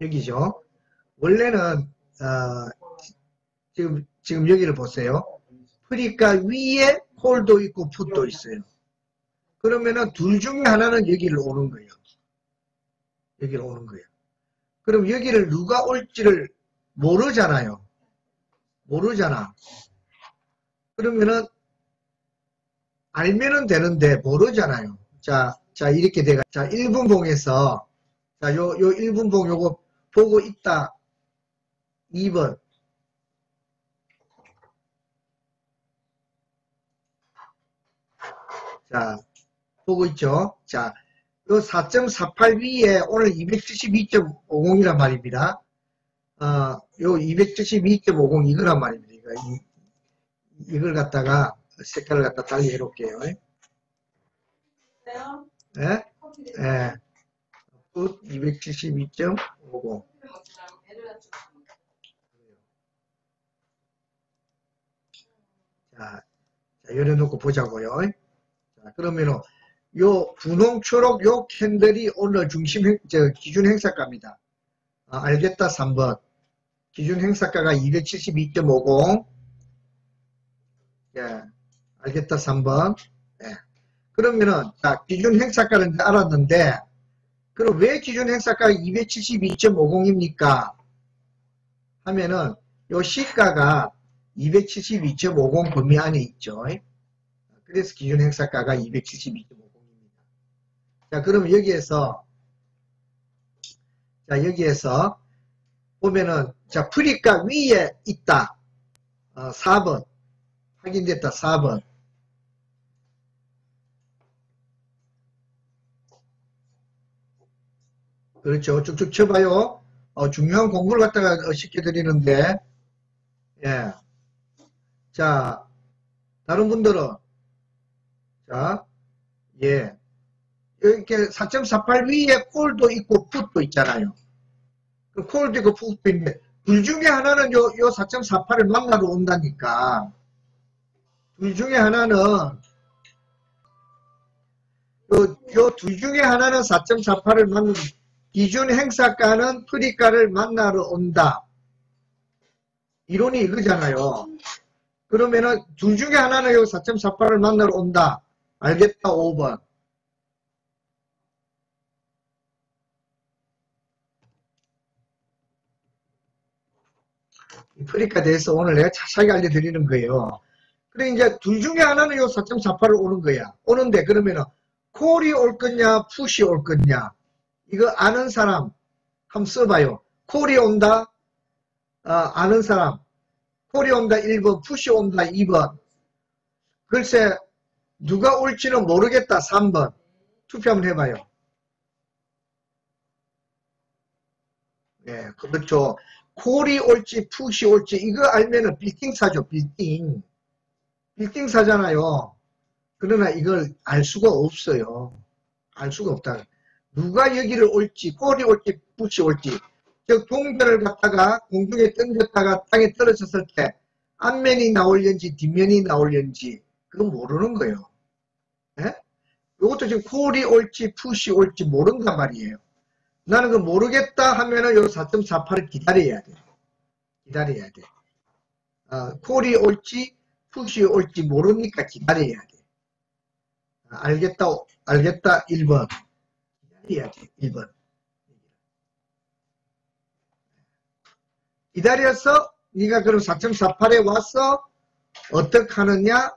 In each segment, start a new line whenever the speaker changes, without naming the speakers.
여기죠. 원래는 어, 지금 지금 여기를 보세요. 프리카 위에 콜도 있고 풋도 있어요. 그러면은 둘 중에 하나는 여기를 오는 거예요. 여기를 오는 거예요. 그럼 여기를 누가 올지를 모르잖아요. 모르잖아. 그러면은 알면은 되는데 모르잖아요. 자, 자 이렇게 돼가 자 1분 봉에서 자 요 요 1분 봉 요거 보고 있다. 2번 자 보고 있죠. 자, 요 4.48 위에 오늘 272.50이란 말입니다. 어, 요 272.50 이거란 말입니다. 이거, 이, 이걸 갖다가 색깔을 갖다 달리 해놓을게요. 예? 예. 272.50. 자, 자, 열어놓고 보자고요. 자, 그러면은, 요 분홍 초록 요 캔들이 오늘 중심 행, 저 기준 행사가입니다. 아, 알겠다 3번. 기준 행사가가 272.50. 예. 알겠다 3번. 예. 그러면은 자, 기준 행사가는 알았는데 그럼 왜 기준 행사가가 272.50입니까? 하면은 요 시가가 272.50 범위 안에 있죠. 그래서 기준 행사가가 272.50입니다. 자, 그럼 여기에서 자, 여기에서 보면은 자, 프리가 위에 있다. 어, 4번. 확인됐다. 4번. 그렇죠. 쭉쭉 쳐봐요. 어, 중요한 공부를 갖다가 시켜드리는데, 예. 자, 다른 분들은, 자, 예. 이렇게 4.48 위에 콜도 있고 풋도 있잖아요. 그 콜도 있고 풋도 있는데, 둘 중에 하나는 요, 요 4.48을 만나러 온다니까. 둘 중에 하나는, 요, 요둘 중에 하나는 4.48을 만나, 기준 행사가는 프리가를 만나러 온다. 이론이 이거잖아요. 그러면은 둘 중에 하나는 요 4.48을 만나러 온다. 알겠다 5번. 프리카 대해서 오늘 내가 자세하게 알려드리는 거예요. 그래 이제 둘 중에 하나는 요 4.48을 오는 거야. 오는데 그러면은 콜이 올 거냐 푸시 올 거냐 이거 아는 사람 한번 써봐요. 콜이 온다 어, 아는 사람 콜이 온다 1번 푸시 온다 2번 글쎄 누가 올지는 모르겠다 3번 투표 한번 해봐요. 네, 그렇죠. 콜이 올지 푸시 올지 이거 알면은 빌딩 사죠 빌딩 빌딩 사잖아요 그러나 이걸 알 수가 없어요 알 수가 없다 누가 여기를 올지 콜이 올지 푸시 올지 즉 동전을 갖다가 공중에 던졌다가 땅에 떨어졌을 때 앞면이 나올는지 뒷면이 나올는지 그건 모르는 거예요 예? 이것도 지금 콜이 올지 푸시 올지 모른단 말이에요 나는 그 모르겠다 하면은 요 4.48을 기다려야 돼. 기다려야 돼. 어, 콜이 올지 푸시 올지 모르니까 기다려야 돼. 어, 알겠다, 알겠다 1번. 기다려야 돼. 1번. 기다려서 네가 그럼 4.48에 와서 어떻게 하느냐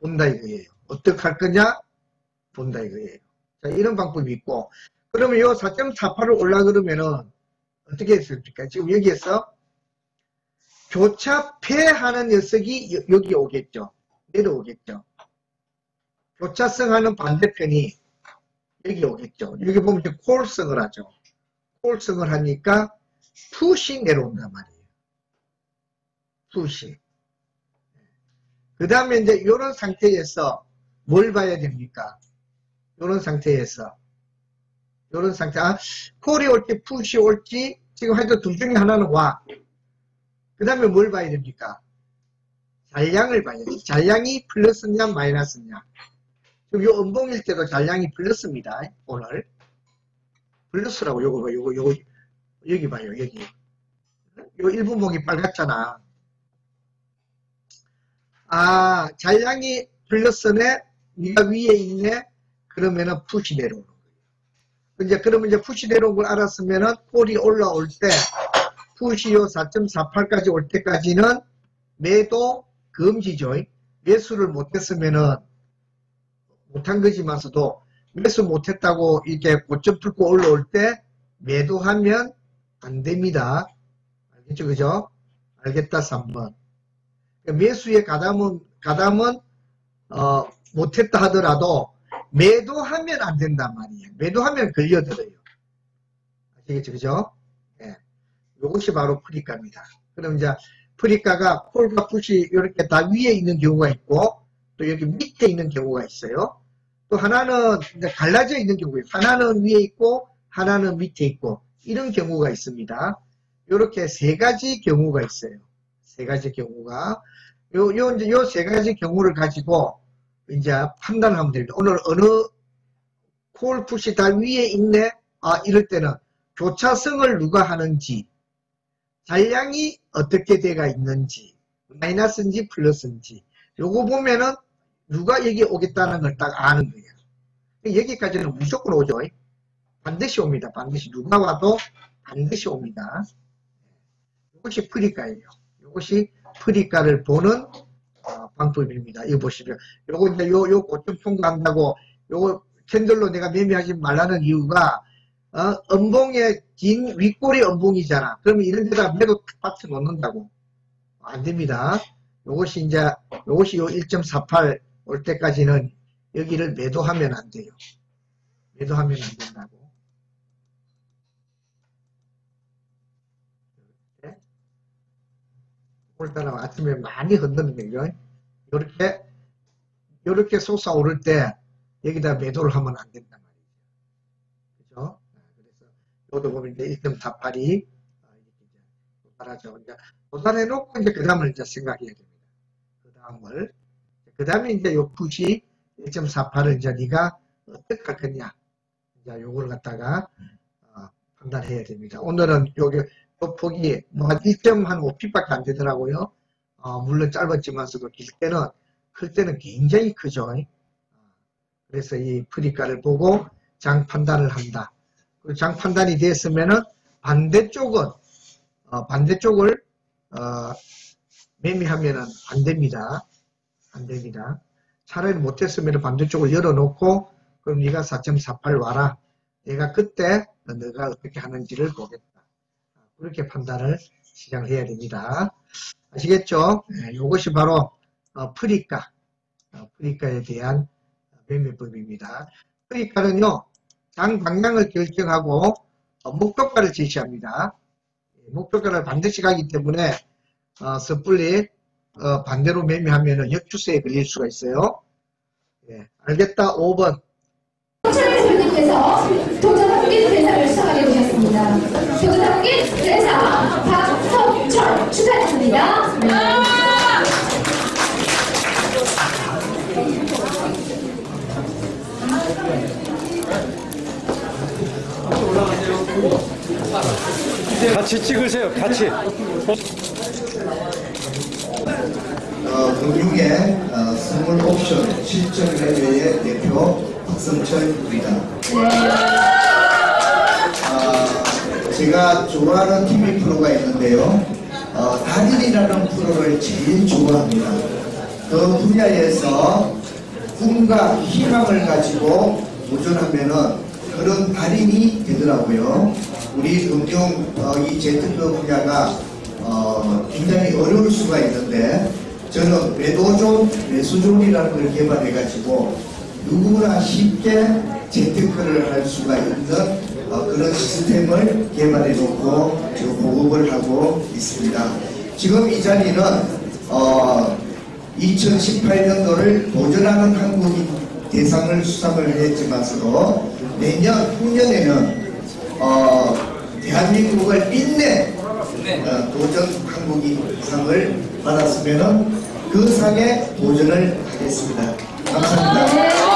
본다 이거예요. 어떻게 할 거냐 본다 이거예요. 자, 이런 방법이 있고 그러면 요 4.48을 올라 그러면은 어떻게 했습니까? 지금 여기에서 교차폐하는 녀석이 여기 오겠죠. 내려오겠죠. 교차성 하는 반대편이 여기 오겠죠. 여기 보면 이제 콜성을 하죠. 콜성을 하니까 푸시 내려온단 말이에요. 푸시. 그 다음에 이제 이런 상태에서 뭘 봐야 됩니까? 이런 상태에서 이런 상태. 아, 콜이 올지 푸시 올지 지금 하여튼 둘 중에 하나는 와. 그 다음에 뭘 봐야 됩니까? 잔량을 봐야지. 잔량이 플러스냐 마이너스냐. 지금 요 음봉일 때도 잔량이 플러스입니다. 오늘. 플러스라고 요거 봐, 요거 요거 여기 봐요. 여기. 요 일분목이 빨갛잖아. 아 잔량이 플러스네. 네가 위에 있네. 그러면은 푸시 내려오는 거예요. 이제 그러면 이제 푸시 내려온 걸 알았으면은 폴이 올라올 때 푸시 요 4.48까지 올 때까지는 매도 금지죠. 매수를 못했으면은 못한 거지만서도 매수 못했다고 이렇게 고점 뚫고 올라올 때 매도하면 안 됩니다. 알겠죠? 그죠? 알겠다, 3번. 매수의 가담은, 가담은, 어, 못했다 하더라도 매도하면 안 된단 말이에요. 매도하면 걸려들어요. 아시겠죠? 그죠? 예. 이것이 바로 프리카입니다. 그럼 이제 프리카가 폴과 풋이 이렇게 다 위에 있는 경우가 있고 또 여기 밑에 있는 경우가 있어요. 또 하나는 갈라져 있는 경우에 하나는 위에 있고 하나는 밑에 있고 이런 경우가 있습니다. 이렇게 세 가지 경우가 있어요. 세 가지 경우가 요, 요, 이제 요 세 가지 경우를 가지고 이제 판단하면 됩니다. 오늘 어느 콜풋이 다 위에 있네? 아, 이럴 때는 교차성을 누가 하는지, 잔량이 어떻게 돼가 있는지, 마이너스인지 플러스인지, 요거 보면은 누가 여기 오겠다는 걸 딱 아는 거예요. 여기까지는 무조건 오죠. 반드시 옵니다. 반드시 누가 와도 반드시 옵니다. 이것이 프리카예요. 이것이 프리카를 보는 어, 방법입니다. 이거 보시면 요거 이제 요, 요 고점 통과한다고 요거 캔들로 내가 매매하지 말라는 이유가 어, 음봉의 긴 윗골이 음봉이잖아. 그러면 이런 데다 매도 박스 놓는다고. 안 됩니다. 요것이 이제 요것이 요 1.48 올 때까지는 여기를 매도하면 안 돼요. 매도하면 안 된다고. 이렇게. 오늘따라 아침에 많이 흔드는 거죠. 이렇게 이렇게 솟아오를 때 여기다 매도를 하면 안 된단 말이죠. 그죠? 그래서 요도 보면 이제 1.48이 도달하죠. 이제 도달해 놓고 이제 그 다음을 이제 생각해야 됩니다. 그 다음을 그 다음에 이제 요 푸시 1.48을 이제 네가 어떻게 할 거냐. 이제 요걸 갖다가 어, 판단해야 됩니다. 오늘은 여기 요 폭이 뭐한 1.5핏밖에 안 되더라고요. 어, 물론 짧았지만서도 길 때는 클 때는 굉장히 크죠. 그래서 이 프리가를 보고 장 판단을 한다. 장 판단이 됐으면은 반대쪽은 어, 반대쪽을 어, 매매하면은 안 됩니다. 안 됩니다. 차라리 못했으면 반대쪽을 열어놓고 그럼 네가 4.48 와라. 내가 그때 너가 어떻게 하는지를 보겠다. 그렇게 판단을 시작을 해야 됩니다. 아시겠죠? 네, 이것이 바로 어, 프리가, 어, 프리가에 대한 매매법입니다. 프리가는요, 장 방향을 결정하고 어, 목표가를 제시합니다. 예, 목표가를 반드시 가기 때문에 어, 섣불리 어, 반대로 매매하면 역추세에 걸릴 수가 있어요. 예, 알겠다. 5번.
홍철의 선생님께서 도전학기 대상을 수상하게 되셨습니다. 도전학기 대상 박성철 축하드립니다.
같이 찍으세요. 같이.
어, 금융의 어, 선물 옵션 실전 매매의 대표 박성철입니다. 아, 제가 좋아하는 TV 프로가 있는데요. 어, 달인이라는 프로를 제일 좋아합니다. 그 분야에서 꿈과 희망을 가지고 도전하면은 그런 달인이 되더라고요. 우리 금융 어, 이 재테크 분야가 어, 굉장히 어려울 수가 있는데 저는 매도존, 매수존이라는 걸 개발해가지고 누구나 쉽게 재테크를 할 수가 있는 어, 그런 시스템을 개발해 놓고 보급을 하고 있습니다. 지금 이 자리는 어, 2018년도를 도전하는 한국인 대상을 수상을 했지만서도 내년 후년에는 어, 대한민국을 빛내 어, 도전 한국인 상을 받았으면 그 상에 도전을 하겠습니다. 감사합니다.